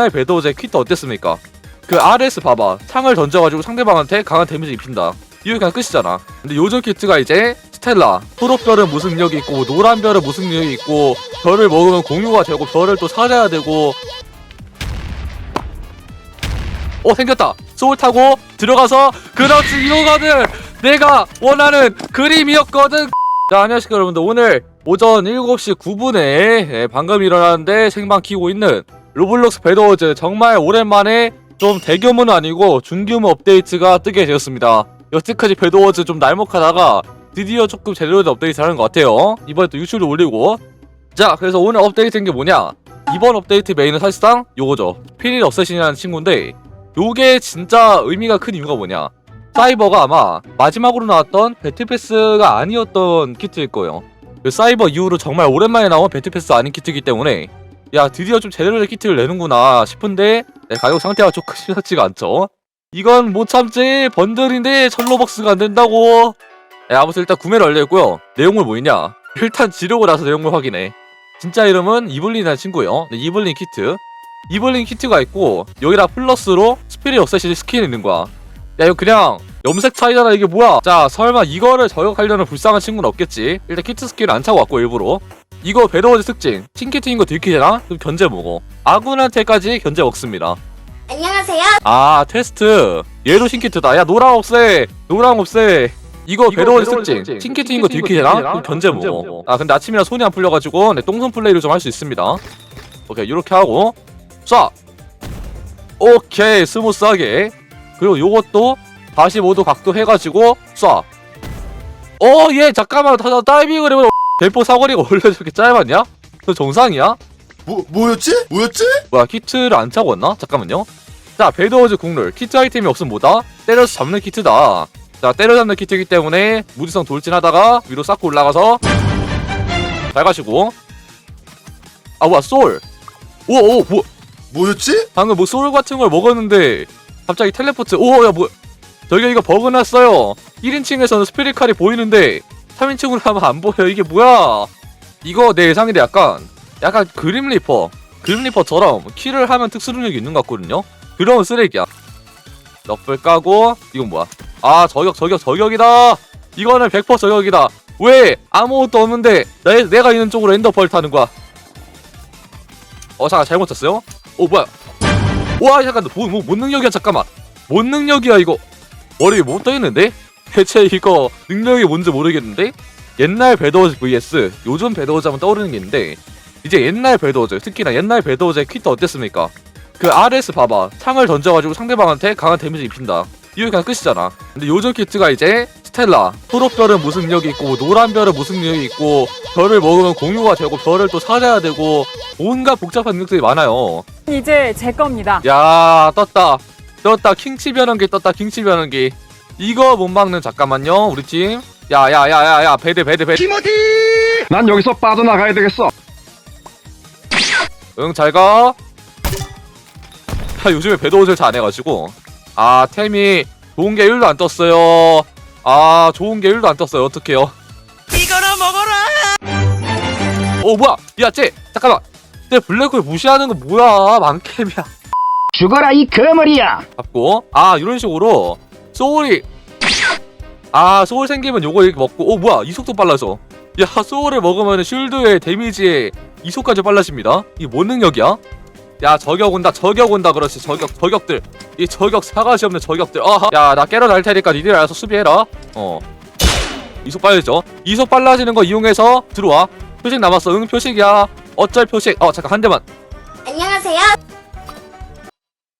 옛날 배도제 퀴트 어땠습니까? 그 RS 봐봐. 창을 던져가지고 상대방한테 강한 데미지 입힌다. 이게 그냥 끝이잖아. 근데 요즘 키트가 이제 스텔라. 초록별은 무슨 능력이 있고 노란 별은 무슨 능력이 있고 별을 먹으면 공유가 되고 별을 또 찾아야 되고. 어 생겼다. 소울 타고 들어가서 그렇지 이거거든 내가 원하는 그림이었거든. 자 안녕하십니까 여러분들. 오늘 오전 7시 9분에 방금 일어났는데 생방 키고 있는 로블록스 배드워즈 정말 오랜만에 좀 대규모는 아니고 중규모 업데이트가 뜨게 되었습니다. 여태까지 배드워즈 좀 날먹하다가 드디어 조금 제대로 된 업데이트 하는 것 같아요. 이번에 또 유출도 올리고. 자 그래서 오늘 업데이트인 게 뭐냐? 이번 업데이트 메인은 사실상 요거죠. 피릴 어쌔신이라는 친구인데 요게 진짜 의미가 큰 이유가 뭐냐? 사이버가 아마 마지막으로 나왔던 배틀패스가 아니었던 키트일 거예요. 그 사이버 이후로 정말 오랜만에 나온 배틀패스 아닌 키트이기 때문에 야 드디어 좀 제대로 된 키트를 내는구나 싶은데 네, 가격 상태가 조금 심상치가 않죠? 이건 못 참지. 번들인데 철로벅스가 안 된다고. 네, 아무튼 일단 구매를 완료했고요. 내용물 뭐 있냐? 일단 지르고 나서 내용물 확인해. 진짜 이름은 이블린이라는 친구예요. 네, 이블린 키트. 이블린 키트가 있고 여기다 플러스로 스피릿 어쌔신 스킨이 있는 거야. 야 이거 그냥 염색 차이잖아. 이게 뭐야? 자 설마 이거를 저격하려는 불쌍한 친구는 없겠지? 일단 키트 스킬을 안 차고 왔고 일부러 이거 배드워즈 특징. 팅키트인 거 들키잖아? 그럼 견제 먹어. 아군한테까지 견제 먹습니다. 안녕하세요. 아 테스트. 얘도 팅키트다. 야 노랑 없애. 노랑 없애. 이거 배드워즈 특징. 팅키트인 거 들키잖아? 그럼 견제 먹어. 아 근데 아침이라 손이 안 풀려가지고 내 똥손 플레이를 좀 할 수 있습니다. 오케이 이렇게 하고. 쏴 오케이 스무스하게. 그리고 요것도 45도 각도 해가지고. 쏴. 어, 얘 잠깐만, 다, 다 다이빙을 해보 대포 사거리가 원래 저렇게 짧았냐? 그 정상이야? 뭐 뭐였지? 뭐였지? 뭐야, 키트를 안 차고 왔나? 잠깐만요. 자, 배드워즈 국룰. 키트 아이템이 없으면 뭐다? 때려서 잡는 키트다. 자, 때려잡는 키트이기 때문에 무지성 돌진하다가 위로 쌓고 올라가서 잘 가시고. 아, 뭐야, 소울. 오, 오, 뭐, 뭐였지? 방금 뭐 소울 같은 걸 먹었는데 갑자기 텔레포트 오야 뭐 저기 이거 버그 났어요 1인칭에서는 스피릿 칼이 보이는데 3인칭으로 하면 안 보여. 이게 뭐야? 이거 내 예상인데 약간. 약간 그림 리퍼. 그림 리퍼처럼 키를 하면 특수 능력이 있는 것 같거든요? 그런 쓰레기야. 너플 까고 이건 뭐야? 아 저격 저격 저격이다! 이거는 100% 저격이다. 왜 아무것도 없는데 내, 내가 있는 쪽으로 엔더펄 타는 거야? 어 잠깐 잘못 쳤어요? 어 뭐야? 와 잠깐 뭐, 뭐, 뭔 능력이야 잠깐만. 뭔 능력이야 이거? 머리 못 떠있는데? 대체 이거 능력이 뭔지 모르겠는데? 옛날 배드워즈 vs 요즘 배드워즈 하면 떠오르는 게 있는데 이제 옛날 배드워즈 특히나 옛날 배드워즈의 퀴트 어땠습니까? 그 RS 봐봐. 창을 던져가지고 상대방한테 강한 데미지 입힌다. 이게 그냥 끝이잖아. 근데 요즘 키트가 이제 스텔라. 초록별은 무슨 능력이 있고 노란 별은 무슨 능력이 있고 별을 먹으면 공유가 되고 별을 또 찾아야 되고 온갖 복잡한 능력들이 많아요. 이제 제 겁니다. 야 떴다. 떴다. 킹치 변환기 떴다. 킹치 변환기 이거 못 막는 잠깐만요. 우리 팀. 야야야야야 배드 배드 배드. 난 여기서 빠져나가야 되겠어. 응 잘가. 야 요즘에 배드 옷을 잘 안 해가지고. 아 템이 좋은 게 1도 안 떴어요. 아 좋은 게 1도 안 떴어요. 어떡해요. 이거나 먹어라! 어 뭐야? 야쟤! 잠깐만. 내 블랙홀 무시하는 거 뭐야? 만캠이야. 죽어라 이 거머리야. 잡고. 아 이런 식으로 소울이 아 소울 생기면 요거 이렇게 먹고 어 뭐야 이속도 빨라져 야 소울을 먹으면 쉴드의 데미지에 이속까지 빨라집니다. 이게 뭔 능력이야? 야 저격 온다 저격 온다 그렇지. 저격 저격들. 이 저격 사가시 없는 저격들. 야나 깨러 날 테니까 니들 알아서 수비해라. 어. 이속 빨라져 이속 빨라지는 거 이용해서 들어와. 표식 남았어. 응 표식이야. 어쩔 표식. 어 잠깐 한 대만. 안녕하세요.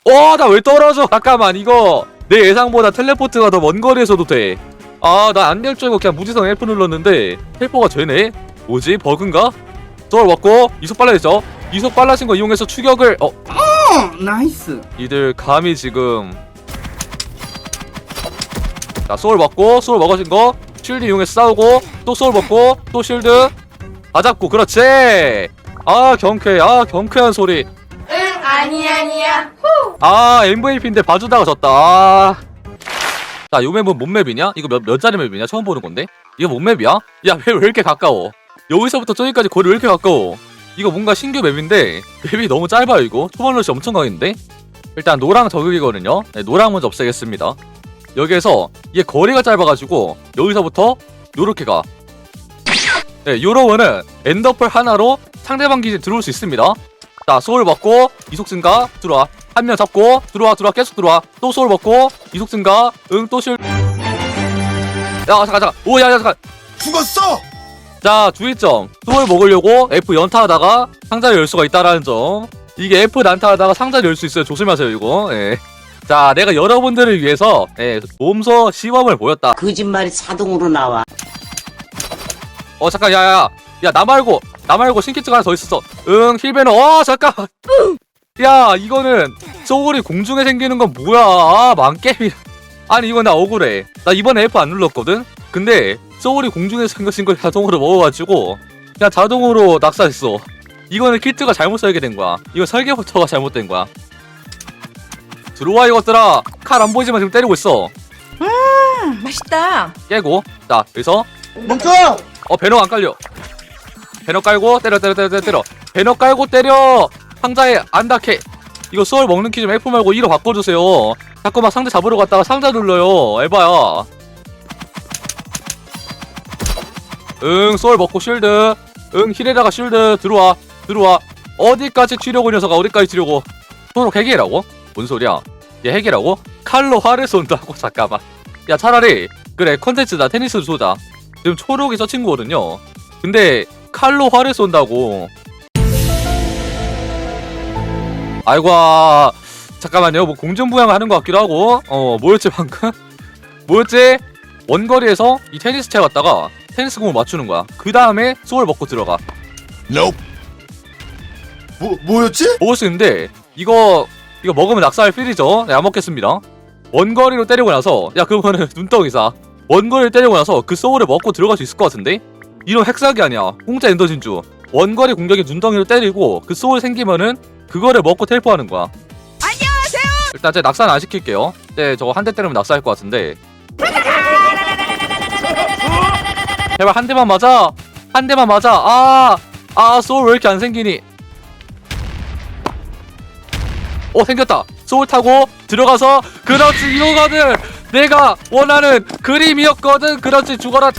와, 나 왜 떨어져? 잠깐만, 이거 내 예상보다 텔레포트가 더 먼 거리에서도 돼. 아, 나 안 될 줄 알고 그냥 무지성 F 눌렀는데 헬퍼가 되네. 뭐지? 버그인가? 저걸 왔고 이속 빨라졌죠? 이속 빨라진 거 이용해서 추격을 어, 나이스. 이들 감히 지금 자, 소울 먹고 소울 먹어진 거 쉴드 이용해서 싸우고 또 소울 먹고 또 쉴드 다 잡고 그렇지. 아, 경쾌. 아, 경쾌한 소리. 응, 아니 아니야. 아 MVP인데 봐주다가 졌다 아. 자, 요 맵은 뭔 맵이냐? 이거 몇, 몇 자리 맵이냐? 처음 보는 건데? 이거 뭔 맵이야? 야, 왜, 왜 이렇게 가까워? 여기서부터 저기까지 거리 왜 이렇게 가까워? 이거 뭔가 신규 맵인데 맵이 너무 짧아요 이거 초반 러시 엄청 강인데 일단 노랑 저격이거든요 네, 노랑 먼저 없애겠습니다 여기에서 이게 거리가 짧아가지고 여기서부터 요렇게 가 네, 요러면은 엔더펄 하나로 상대방 기지 들어올 수 있습니다 자 소울 먹고 이속 증가 들어와. 한 명 잡고 들어와 들어와 계속 들어와. 또 소울 먹고 이속 증가 응또 실 야 잠깐 잠깐. 오야 야 잠깐. 죽었어! 자 주의점. 소울 먹으려고 F 연타하다가 상자를 열 수가 있다라는 점. 이게 F 난타하다가 상자를 열 수 있어요. 조심하세요 이거. 예. 자 내가 여러분들을 위해서 예, 몸소 시범을 보였다. 거짓말이 자동으로 나와. 어 잠깐 야야 야야나 말고 나 말고 신키트가 하나 더 있었어. 응 힐베너. 어 잠깐. 야 이거는 소울이 공중에 생기는 건 뭐야? 아 망게임이. 아니 이건 나 억울해. 나 이번에 F 안 눌렀거든? 근데 소울이 공중에 생겨진 걸 자동으로 먹어가지고 그냥 자동으로 낙사했어. 이거는 키트가 잘못 설계된 거야. 이거 설계부터가 잘못된 거야. 들어와 이것들아. 칼 안 보이지만 지금 때리고 있어. 음, 맛있다. 깨고. 자 여기서? 멈춰! 어 배너 안 깔려 배너 깔고 때려 때려 때려 때려 때려. 배너 깔고 때려. 상자에 안 닿게. 이거 수월 먹는 키 좀 F 말고 2로 바꿔주세요. 자꾸 막 상자 잡으러 갔다가 상자 눌러요. 에바야. 응 수월 먹고 쉴드. 응 힐에다가 쉴드. 들어와 들어와. 어디까지 튀려고 이 녀석아? 어디까지 튀려고? 초록 핵이라고? 뭔 소리야? 얘 핵이라고? 칼로 화를 쏜다고? 잠깐만. 야 차라리. 그래 컨텐츠다. 테니스 쏘자. 지금 초록이 저 친구거든요. 근데 칼로 화를 쏜다고. 아이고 아, 잠깐만요. 뭐 공중부양 하는 것 같기도 하고. 어 뭐였지 방금? 뭐였지? 원거리에서 이 테니스 채 갔다가 테니스 공을 맞추는 거야. 그 다음에 소울 먹고 들어가. Nope. 뭐, 뭐였지? 먹을 수 있는데 이거 이거 먹으면 낙사할 필이죠. 네, 안 먹겠습니다. 원거리로 때리고 나서 야 그거는 눈덩이사. 원거리를 때리고 나서 그 소울을 먹고 들어갈 수 있을 것 같은데? 이런 핵사기 아니야. 공짜 엔더 진주. 원거리 공격에 눈덩이로 때리고 그 소울 생기면은 그거를 먹고 텔포하는 거야. 안녕하세요. 일단 제 낙사는 안 시킬게요. 네 저거 한 대 때리면 낙사할 것 같은데. 제발 한 대만 맞아. 한 대만 맞아. 아, 아 소울 왜 이렇게 안 생기니? 오 생겼다 소울 타고 들어가서 그렇지 이거거든 내가 원하는 그림이었거든 그렇지 죽어라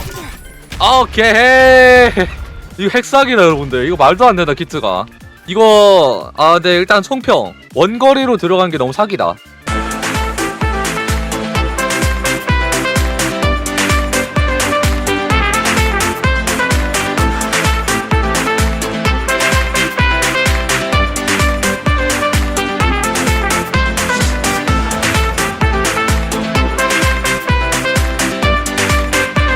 오케이. 이거 핵사기다 여러분들. 이거 말도 안 된다 키트가. 이거 아 네 일단 총평. 원거리로 들어간 게 너무 사기다